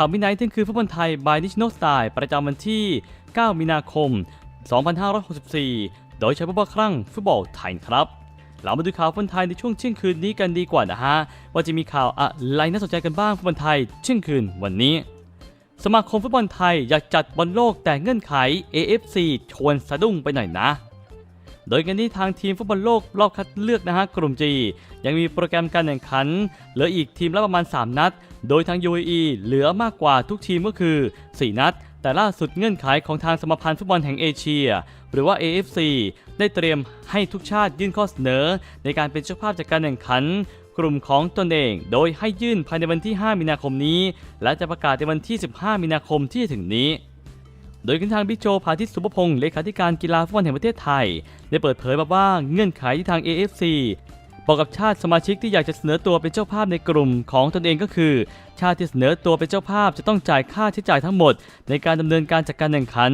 ข่าวมินไนท์ที่คือฟุตบอลไทย by National Style ประจำวันที่ 9 มีนาคม 2564 โดยใช้ผู้ว่าครั่งฟุตบอลไทยครับ เรามาดูข่าวฟุตบอลไทยในช่วงเที่ยงคืนนี้กันดีกว่านะฮะ ว่าจะมีข่าวอะไรน่าสนใจกันบ้างฟุตบอลไทยเที่ยงคืนวันนี้ สมาคมฟุตบอลไทยอยากจัดบอลโลกแต่เงื่อนไข AFC ชวนสะดุ้งไปหน่อยนะ โดยกันนี้ทางทีมฟุตบอลโลกรอบคัดเลือกนะฮะกลุ่ม G ยังมีโปรแกรมการแข่งขัน เหลืออีกทีมละประมาณ 3 นัด โดยทาง UAE เหลือมากกว่าทุกทีมก็คือ 4 นัด แต่ล่าสุดเงื่อนไขของทางสมาพันธ์ฟุตบอลแห่งเอเชีย หรือว่า AFC ได้เตรียมให้ทุกชาติยื่นข้อเสนอ ในการเป็นเจ้าภาพจากการแข่งขันกลุ่มของตนเอง โดยให้ยื่นภายในวันที่ 5 มีนาคมนี้ และจะประกาศในวันที่ 15 มีนาคมที่จะถึงนี้ โดยขึ้นทางบิโจพาทิตสุภพงศ์เลขาธิการกีฬาฟุตบอลแห่งประเทศไทย ได้เปิดเผยมาว่าเงื่อนไขที่ทาง AFC บอกกับชาติสมาชิกที่อยากจะเสนอตัวเป็นเจ้าภาพในกลุ่มของตนเองก็คือ ชาติที่เสนอตัวเป็นเจ้าภาพจะต้องจ่ายค่าใช้จ่ายทั้งหมด ในการดำเนินการจัดการแข่งขัน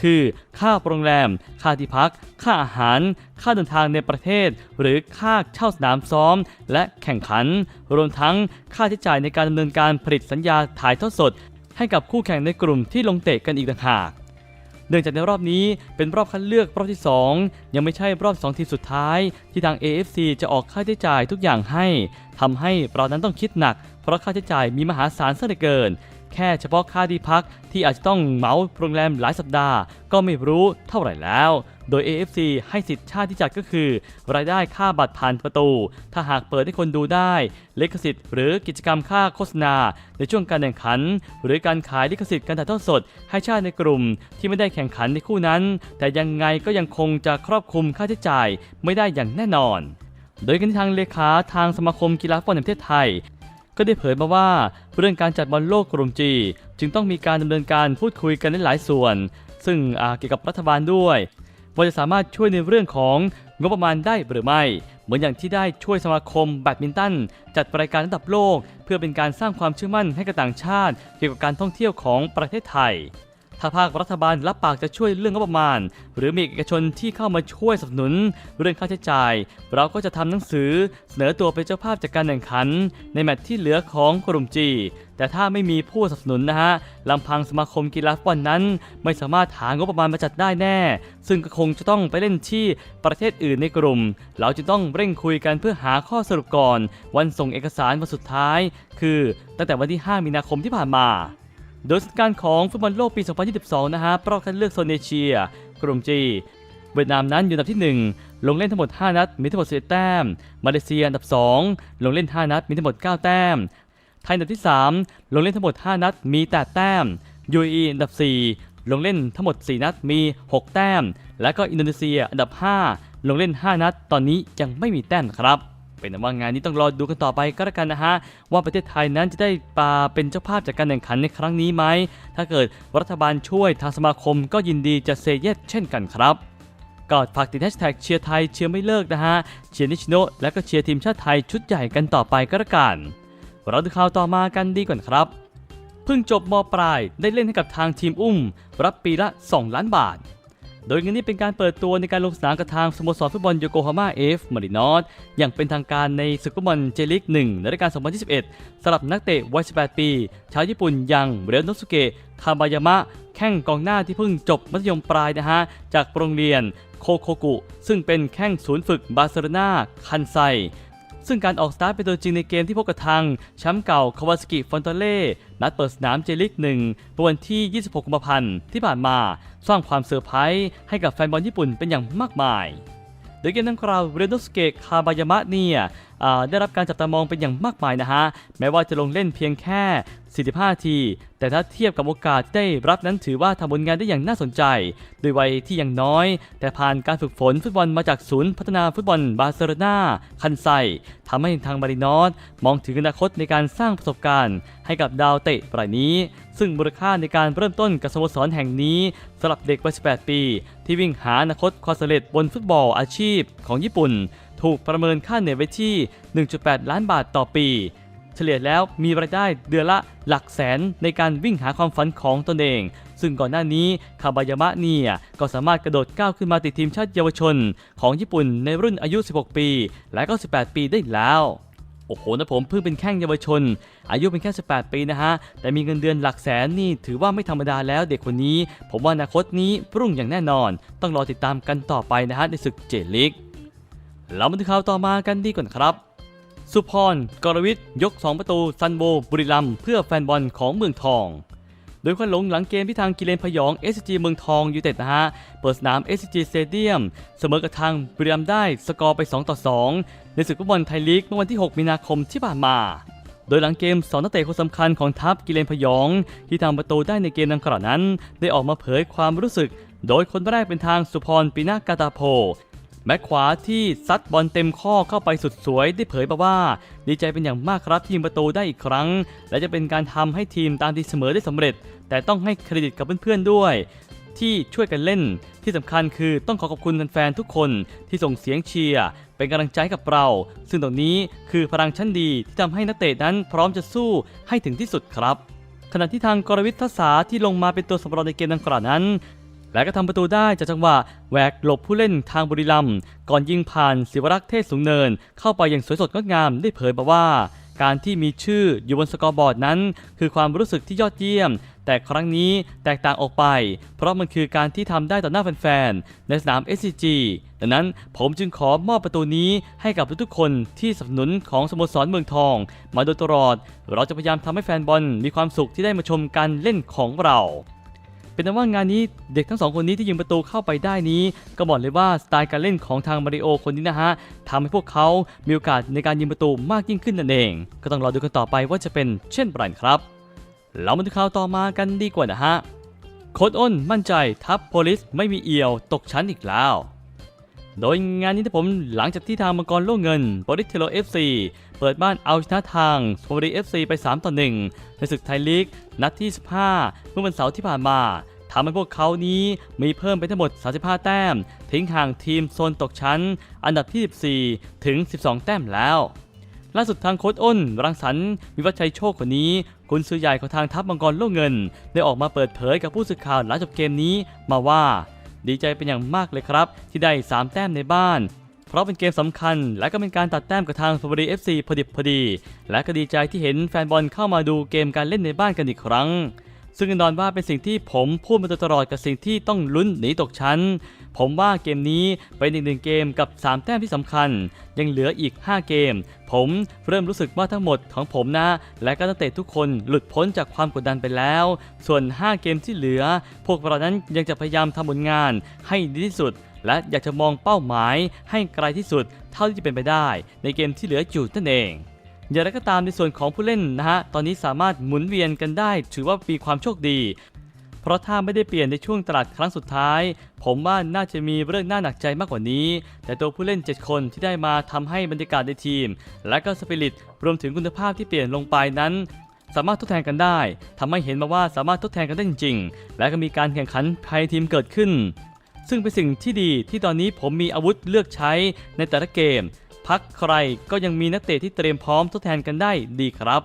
คือ ค่าโรงแรม ค่าที่พัก ค่าอาหาร ค่าเดินทางในประเทศ หรือค่าเช่าสนามซ้อม และแข่งขัน รวมทั้งค่าใช้จ่ายในการดำเนินการผลิตสัญญาถ่ายทอดสด ให้กับคู่แข่งในกลุ่มที่ลงเตะกันอีกต่างหากเนื่องจากในรอบนี้เป็นรอบคัดเลือกรอบที่ 2 ยังไม่ใช่รอบ 2 ทีมสุดท้าย ที่ทาง AFC จะออกค่าใช้จ่ายทุกอย่างให้ทำให้เรานั้นต้องคิดหนัก เพราะค่าใช้จ่ายมีมหาศาลซะเหลือเกิน แค่เฉพาะค่าที่พักที่อาจจะต้องเหมาโรงแรมหลายสัปดาห์ ก็ไม่รู้เท่าไหร่แล้ว โดย AFC ให้สิทธิ์ชาติที่จัดก็คือ รายได้ค่าบัตรผ่านประตู ถ้าหากเปิดให้คนดูได้ลิขสิทธิ์หรือกิจกรรมค่าโฆษณา ในช่วงการแข่งขัน หรือการขายลิขสิทธิ์การถ่ายทอดสด ให้ชาติในกลุ่ม ที่ไม่ได้แข่งขันในคู่นั้น แต่ยังไงก็ยังคงจะครอบคลุมค่าใช้จ่ายไม่ได้อย่างแน่นอนโดยกันที่ทางเลขาทางสมาคมกีฬาฟุตบอลแห่งประเทศไทย ก็ได้เผยมาว่าเรื่องการจัดบอลโลกกลุ่มจีจึงต้องมีการดำเนินการพูดคุยกันในหลายส่วน ซึ่งเกี่ยวกับรัฐบาลด้วยว่าจะสามารถช่วยในเรื่องของงบประมาณได้หรือไม่ เหมือนอย่างที่ได้ช่วยสมาคมแบดมินตัน จัดรายการระดับโลก เพื่อเป็นการสร้างความเชื่อมั่นให้กับต่างชาติ เกี่ยวกับการท่องเที่ยวของประเทศไทย ถ้าภาครัฐบาลรับปากจะช่วยเรื่องงบประมาณ หรือมีเอกชนที่เข้ามาช่วยสนับสนุน เรื่องค่าใช้จ่าย เราก็จะทำหนังสือ เสนอตัวเป็นเจ้าภาพจากการแข่งขัน ในแมตช์ที่เหลือของกลุ่มจีแต่ถ้าไม่มีผู้สนับสนุนนะฮะลำพังสมาคมกีฬาฟุตบอลนั้น ไม่สามารถหางบประมาณมาจัดได้แน่ ซึ่งก็คงจะต้องไปเล่นที่ประเทศอื่นในกลุ่ม เราจะต้องเร่งคุยกันเพื่อหาข้อสรุปก่อน วันส่งเอกสารวันสุดท้าย คือ ตั้งแต่วันที่ 5 มีนาคมที่ผ่านมา โดยสถานการณ์ของฟุตบอลโลกปี 2022 นะฮะรอบคัดเลือกโซนเอเชีย กลุ่มจีเวียดนามนั้นอยู่อันดับที่ 1 ลงเล่นทั้งหมด 5 นัด มีทั้งหมด11แต้ม มาเลเซียอันดับ 2 ลงเล่น 5 นัด มีทั้งหมด 9 แต้ม ไทยอันดับที่ 3 ลงเล่นทั้งหมด 5 นัด มี8แต้ม UAE อันดับ 4 ลงเล่นทั้งหมด 4 นัด มี 6 แต้ม และก็อินโดนีเซียอันดับ 5 ลงเล่น 5 นัด ตอนนี้ยังไม่มีแต้มครับ เป็นว่างานนี้ต้องรอดูกันต่อไปก็แล้วกันนะฮะว่าประเทศไทยนั้นจะได้ปาเป็นเจ้าภาพจากการแข่งขันในครั้งนี้ไหมถ้าเกิดรัฐบาลช่วยทางสมาคมก็ยินดีจะเซเยสเช่นกันครับก็ฝากติดแฮชแท็กเชียร์ไทยเชียร์ไม่เลิกนะฮะเชียร์นิชโนและก็เชียร์ทีมชาติไทยชุดใหญ่กันต่อไปก็แล้วกันเราดูข่าวต่อมากันดีก่อนครับเพิ่งจบมปลายได้เล่นให้กับทางทีมอุ้ม รับปีละ 2 ล้านบาท โดยงินนี้เป็นการเปิดตัวในการลงสนามกับทางสโมสรฟุตบอลโยโกฮาม่าเอฟมารินอสอย่างเป็นทางการในศึกฟุตบอลเจลิก1ในรายการ2021สำหรับนักเตะวัย 18 ปี ชาวญี่ปุ่นอย่างเรียวโนสุเกะคาบายามะ แข้งกองหน้าที่เพิ่งจบมัธยมปลายนะฮะ จากโรงเรียนโคโคกุ ซึ่งเป็นแข้งศูนย์ฝึกบาร์เซโลนาคันไซ ซึ่งการออกสตาร์ทเป็นตัวจริงในเกมที่พบกับทางแชมป์เก่าคาวาสกิฟอนเตเล่นัดเปิดสนามเจลิกหนึ่งเมื่อวันที่ 26 กุมภาพันธ์ที่ผ่านมา สร้างความเซอร์ไพรส์ให้กับแฟนบอลญี่ปุ่นเป็นอย่างมากมาย โดยเกมดังกล่าวเรนโดสเกะคาบายามะเนี่ยได้รับการจับตามองเป็นอย่างมากมายนะฮะ แม้ว่าจะลงเล่นเพียงแค่ 45 ที แต่ถ้าเทียบกับโอกาสที่ได้รับนั้นถือว่าทำผลงานได้อย่างน่าสนใจ โดยวัยที่ยังน้อย แต่ผ่านการฝึกฝนฟุตบอลมาจากศูนย์พัฒนาฟุตบอลบาร์เซโลนาคันไซทำให้ทางมารินอสมองถึงอนาคตในการสร้างประสบการณ์ ให้กับดาวเตะรายนี้ ซึ่งมูลค่าในการเริ่มต้นกับสโมสรแห่งนี้สำหรับเด็กวัย 18 ปี ที่วิ่งหาอนาคตความสำเร็จบนฟุตบอลอาชีพของญี่ปุ่น ถูกประเมินค่าเหนื่อยไว้ที่ 1.8 ล้านบาทต่อปี เฉลี่ยแล้วมีรายได้เดือนละหลักแสนในการวิ่งหาความฝันของตนเอง ซึ่งก่อนหน้านี้คาบายามะเนี่ยก็สามารถกระโดดก้าวขึ้นมาติดทีมชาติเยาวชน ของญี่ปุ่นในรุ่นอายุ 16 ปี และก็ 18 ปีได้แล้วโอ้โหนะผมเพิ่งเป็นแข้งเยาวชน อายุเป็นแค่ 18 ปีนะฮะ แต่มีเงินเดือนหลักแสนนี่ถือว่าไม่ธรรมดาแล้วเด็กคนนี้ ผมว่าอนาคตนี้รุ่งอย่างแน่นอน ต้องรอติดตามกันต่อไปนะฮะในศึกเจลิก เรามาดูข่าวต่อมากันดีก่อนครับ สุพรกรวิทย์ยก 2 ประตูซันโบบุรีรัมเพื่อแฟนบอลของเมืองทอง โดยควันหลงหลังเกมที่ทางกิเลนพยอง SCG เมืองทองยูเต็ดนะฮะ เปิดสนาม SCG Stadium เสมอกับทางบุรีรัมได้สกอร์ไป 2 ต่อ 2 ในศึกฟุตบอลไทยลีกเมื่อวันที่ 6 มีนาคมที่ผ่านมาโดยหลังเกม2นักเตะคนสำคัญของทัพกิเลนพยอง ที่ทำประตูได้ในเกมดังกล่าวนั้น ได้ออกมาเผยความรู้สึก โดยคนแรกเป็นทางสุพรปีนากาตาโพ แบ็คขวาที่ซัดบอลเต็มข้อเข้าไปสุดสวยได้เผยมาว่า ดีใจเป็นอย่างมากครับที่ยิงประตูได้อีกครั้ง และจะเป็นการทำให้ทีมตามตีเสมอได้สำเร็จ แต่ต้องให้เครดิตกับเพื่อนๆด้วย ที่ช่วยกันเล่น ที่สำคัญคือต้องขอขอบคุณแฟนๆทุกคนที่ส่งเสียงเชียร์เป็นกำลังใจกับเรา ซึ่งตรงนี้คือพลังชั้นดีที่ทำให้นักเตะนั้นพร้อมจะสู้ให้ถึงที่สุดครับขณะที่ทางกรวิทย์ทศาที่ลงมาเป็นตัวสำรองในเกมดังกล่าวนั้น และก็ทำประตูได้จากจังหวะแหวกหลบผู้เล่นทางบุรีรัมย์ก่อนยิงผ่านศิวรักษ์เทศสูงเนิน เข้าไปอย่างสวยสดงดงามได้เผยมาว่า การที่มีชื่ออยู่บนสกอร์บอร์ดนั้น คือความรู้สึกที่ยอดเยี่ยม แต่ครั้งนี้แตกต่างออกไป เพราะมันคือการที่ทำได้ต่อหน้าแฟนๆในสนาม SCG ดังนั้นผมจึงขอมอบประตูนี้ให้กับทุกๆคนที่สนับสนุนของสโมสรเมืองทอง มาโดยตลอด เราจะพยายามทำให้แฟนบอลมีความสุขที่ได้มาชมการเล่นของเรา เป็นแต่ว่างานนี้เด็กทั้งสองคนนี้ที่ยิงประตูเข้าไปได้นี้ ก็บอกเลยว่าสไตล์การเล่นของทางมาริโอคนนี้นะฮะทำให้พวกเขามีโอกาสในการยิงประตูมากยิ่งขึ้นนั่นเอง ก็ต้องรอดูกันต่อไปว่าจะเป็นเช่นไรครับเรามาดูข่าวต่อมากันดีกว่านะฮะโค้ดอ้นมั่นใจทัพโพลิสไม่มีเอี่ยวตกชั้นอีกแล้ว โดยงานนี้ที่ผมหลังจากที่ทางมังกรโล่เงินบริเทโล FC เปิดบ้านเอาชนะทางสโมรี FC ไป 3 ต่อ 1 ในศึกไทยลีก นัดที่ 15 เมื่อวันเสาร์ที่ผ่านมาทำให้พวกเขานี้มีเพิ่มไปทั้งหมด 35 แต้ม ทิ้งห่างทีมโซนตกชั้น อันดับที่ 14 ถึง 12 แต้มแล้วล่าสุดทางโค้ชอ้น รังสรรค์วิวัชัยโชคคนนี้กุนซือใหญ่ของทางทัพมังกรโล่เงิน ได้ออกมาเปิดเผยกับผู้สื่อข่าวหลังจบเกมนี้มาว่า ดีใจเป็นอย่างมากเลยครับ ที่ได้ 3 แต้มในบ้าน เพราะเป็นเกมสำคัญ และก็เป็นการตัดแต้มกับทางสวรีเอฟซีพอดิบพอดี และก็ดีใจที่เห็นแฟนบอลเข้ามาดูเกมการเล่นในบ้านกันอีกครั้ง ซึ่งแน่นอนว่าเป็นสิ่งที่ผมพูดมาตลอดกับสิ่งที่ต้องลุ้นหนีตกชั้น ผมว่าเกมนี้เป็นอีกหนึ่งเกมกับ 3 แต้มที่สำคัญ ยังเหลืออีก 5 เกม ผมเริ่มรู้สึกว่าทั้งหมดของผมนะ และก็นักเตะทุกคนหลุดพ้นจากความกดดันไปแล้ว ส่วน 5 เกมที่เหลือ พวกเรานั้นยังจะพยายามทำผลงานให้ดีที่สุด และอยากจะมองเป้าหมายให้ไกลที่สุดเท่าที่จะเป็นไปได้ ในเกมที่เหลืออยู่นั่นเองอย่างไรก็ตามในส่วนของผู้เล่นนะฮะ ตอนนี้สามารถหมุนเวียนกันได้ ถือว่ามีความโชคดี เพราะถ้าไม่ได้เปลี่ยนในช่วงตลาดครั้งสุดท้าย ผมว่าน่าจะมีเรื่องน่าหนักใจมากกว่านี้ แต่ตัวผู้เล่น 7 คนที่ได้มาทำให้บรรยากาศในทีม และก็สปิริตรวมถึงคุณภาพที่เปลี่ยนลงไปนั้น สามารถทดแทนกันได้ทำให้เห็นมาว่าสามารถทดแทนกันได้จริง ๆ และก็มีการแข่งขันภายในทีมเกิดขึ้น ซึ่งเป็นสิ่งที่ดีที่ตอนนี้ผมมีอาวุธเลือกใช้ในแต่ละเกม พักใครก็ยังมีนักเตะที่เตรียมพร้อมทดแทนกันได้ดีครับ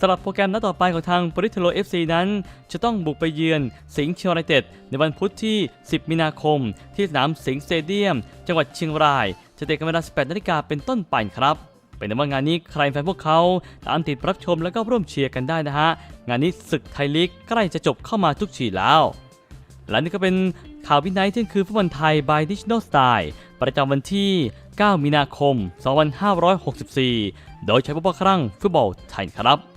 สำหรับโปรแกรมนัดต่อไปของทางบริเทโล FC นั้น จะต้องบุกไปเยือนสิงห์เชียงรายเต็ดในวันพุธที่ 10 มีนาคม ที่สนามสิงห์สเตเดียม จังหวัดเชียงราย จะเตะกันเวลา 18 นาฬิกาเป็นต้นไปครับ เป็นในว่างานนี้ใครแฟนพวกเขาตามติดรับชมแล้วก็ร่วมเชียร์กันได้นะฮะ งานนี้ศึกไทยลีกใกล้จะจบเข้ามาทุกทีแล้ว และนี่ก็เป็น ข่าววินัยที่คือฟุตบอลไทย by Digital Style ประจำวันที่ 9 มีนาคม 2564 โดยใช้พวกครั้งฟุตบอลไทยครับ